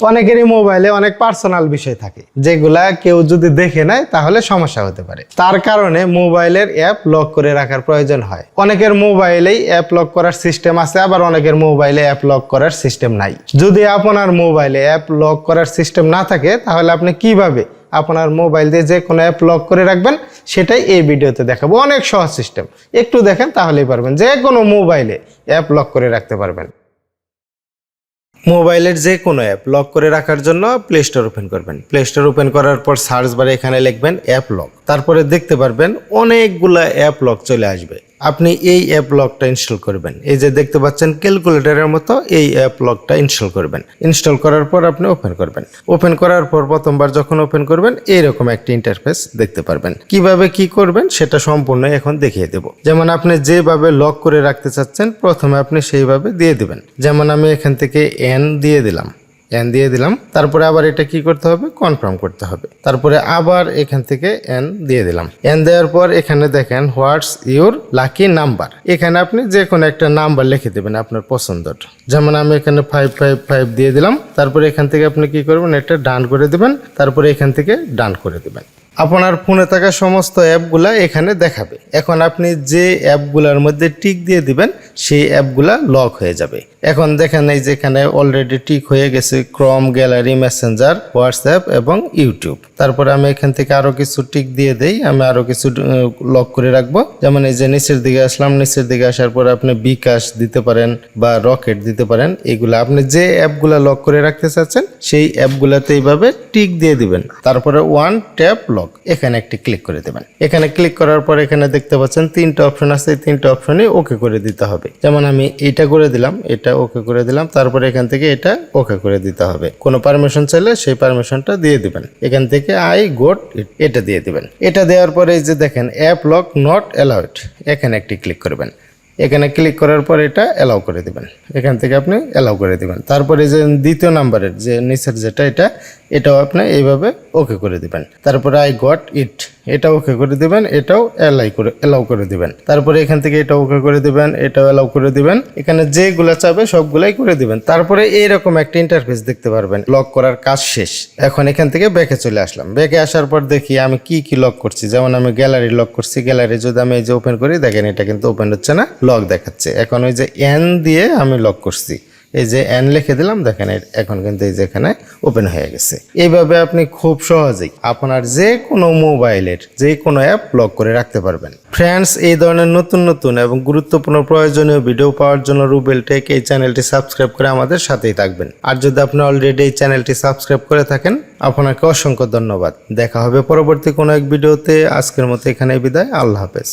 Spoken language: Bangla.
অনেকেরই মোবাইলে অনেক পার্সোনাল বিষয় থাকে, যেগুলা কেউ যদি দেখে নেয় তাহলে সমস্যা হতে পারে। তার কারণে মোবাইলের অ্যাপ লক করে রাখার প্রয়োজন হয়। অনেকের মোবাইলেই অ্যাপ লক করার সিস্টেম আছে, আবার অনেকের মোবাইলে অ্যাপ লক করার সিস্টেম নাই। যদি আপনার মোবাইলে অ্যাপ লক করার সিস্টেম না থাকে, তাহলে আপনি কীভাবে আপনার মোবাইল দিয়ে যে কোনো অ্যাপ লক করে রাখবেন, সেটাই এই ভিডিওতে দেখাবো। অনেক সহজ সিস্টেম। একটু দেখেন, তাহলেই পারবেন। যে কোনো মোবাইলে অ্যাপ লক করে রাখতে পারবেন। মোবাইলের যে কোনো অ্যাপ লক করে রাখার জন্য প্লে স্টোর ওপেন করবেন। প্লে স্টোর ওপেন করার পর সার্চ বারে এখানে লিখবেন অ্যাপ লক তারপরে দেখতে পারবেন অনেকগুলা অ্যাপ লক চলে আসবে। আপনি এই অ্যাপ লকটা ইনস্টল করবেন। এই যে দেখতে পাচ্ছেন ক্যালকুলেটরের মতো এই অ্যাপ লকটা ইনস্টল করবেন। ইনস্টল করার পর আপনি ওপেন করবেন। ওপেন করার পর প্রথমবার যখন ওপেন করবেন, এইরকম একটি ইন্টারফেস দেখতে পারবেন। কীভাবে কি করবেন সেটা সম্পূর্ণ এখন দেখিয়ে দেব। যেমন আপনি যেভাবে লক করে রাখতে চাচ্ছেন, প্রথমে আপনি সেইভাবে দিয়ে দেবেন। যেমন আমি এখান থেকে এন দিয়ে দিলাম। এন দিয়ে দিলাম। তারপরে আবার এটা কি করতে হবে? কনফার্ম করতে হবে। তারপরে আবার এখান থেকে এন দিয়ে দিলাম। এন দেওয়ার পর এখানে দেখেন হোয়াটস ইউর লাকি নাম্বার এখানে আপনি যে কোনো একটা নাম্বার লিখে দেবেন আপনার পছন্দর। যেমন আমি এখানে ফাইভ ফাইভ ফাইভ দিয়ে দিলাম। তারপরে এখান থেকে আপনি কি করবেন? এটা ডান করে দেবেন। তারপরে এখান থেকে ডান করে দিবেন। আপনার ফোনে থাকা সমস্ত অ্যাপগুলা এখানে দেখাবে। এখন আপনি যে অ্যাপগুলোর মধ্যে টিক দিয়ে দিবেন, সেই অ্যাপগুলা লক হয়ে যাবে। এখন দেখেন এই যেখানে অলরেডি টিক হয়ে গেছে ক্রম গ্যালারি মেসেঞ্জার হোয়াটসঅ্যাপ এবং ইউটিউব তারপরে আমি এখান থেকে আরও কিছু টিক দিয়ে দেই, আমি আরও কিছু লক করে রাখব। যেমন এই যে নিচের দিকে আসলাম, নিচের দিকে আসার পর আপনি বিকাশ দিতে পারেন বা রকেট দিতে পারেন, এগুলো আপনি যে অ্যাপগুলা লক করে রাখতে চাচ্ছেন, সেই অ্যাপগুলাতে এইভাবে টিক দিয়ে দিবেন। তারপরে ওয়ান ট্যাপ লক। এখানে একটি ক্লিক করে দেবেন। এখানে ক্লিক করার পর এখানে দেখতে পাচ্ছেন তিনটা অপশন আছে, এই তিনটা অপশনে ওকে করে দিতে হবে। যেমন আমি এটা করে দিলাম, এটা ওকে করে দিলাম, তারপরে এখান থেকে এটা ওকে করে দিতে হবে। কোনো পারমিশন চাইলে সেই পারমিশনটা দিয়ে দিবেন। এখান থেকে আই গোট এটা দিয়ে দিবেন। এটা দেওয়ার পরে এই যে দেখেন অ্যাপ লক নট অ্যালাউড এখানে একটি ক্লিক করবেন। এখানে ক্লিক করার পর এটা অ্যালাউ করে দিবেন। এখান থেকে আপনি অ্যালাউ করে দিবেন। তারপরে যে দ্বিতীয় নাম্বারের যে নিচের যেটা, এটা এটাও আপনি এইভাবে ওকে করে দিবেন। তারপরে আই গট ইট এটা ওকে করে দিবেন, এটাও অ্যালাই করে অ্যালাউ করে দিবেন। তারপরে এখান থেকে এটা ওকে করে দিবেন, এটাও অ্যালাউ করে দিবেন। এখানে যেগুলো চাবে সবগুলাই করে দিবেন। তারপরে এইরকম একটা ইন্টারফেস দেখতে পারবেন লক করার কাজ শেষ। এখন এখান থেকে ব্যাকে চলে আসলাম। ব্যাকে আসার পর দেখি আমি কি কি লক করছি। যেমন আমি গ্যালারি লক করছি গ্যালারি যদি আমি এই যে ওপেন করি, দেখেন এটা কিন্তু ওপেন হচ্ছে না লক দেখাচ্ছে। এখন ওই যে এন দিয়ে আমি লক করছি। এই যে এন লিখে দিলাম, দেখেন এখন কিন্তু এই যে এখানে ওপেন হয়ে গেছে। এইভাবে আপনি খুব সহজেই আপনার যে কোনো মোবাইলের, যে কোনো অ্যাপ লক করে রাখতে পারবেন। ফ্রেন্ডস এই ধরনের নতুন নতুন এবং গুরুত্বপূর্ণ প্রয়োজনীয় ভিডিও পাওয়ার জন্য রুবেল টেক এই চ্যানেলটি সাবস্ক্রাইব করে আমাদের সাথেই থাকবেন। আর যদি আপনি অলরেডি এই চ্যানেলটি সাবস্ক্রাইব করে থাকেন, আপনাকে অসংখ্য ধন্যবাদ। দেখা হবে পরবর্তী কোনো এক ভিডিওতে আজকের মতো এখানে বিদায়। আল্লাহ হাফেজ।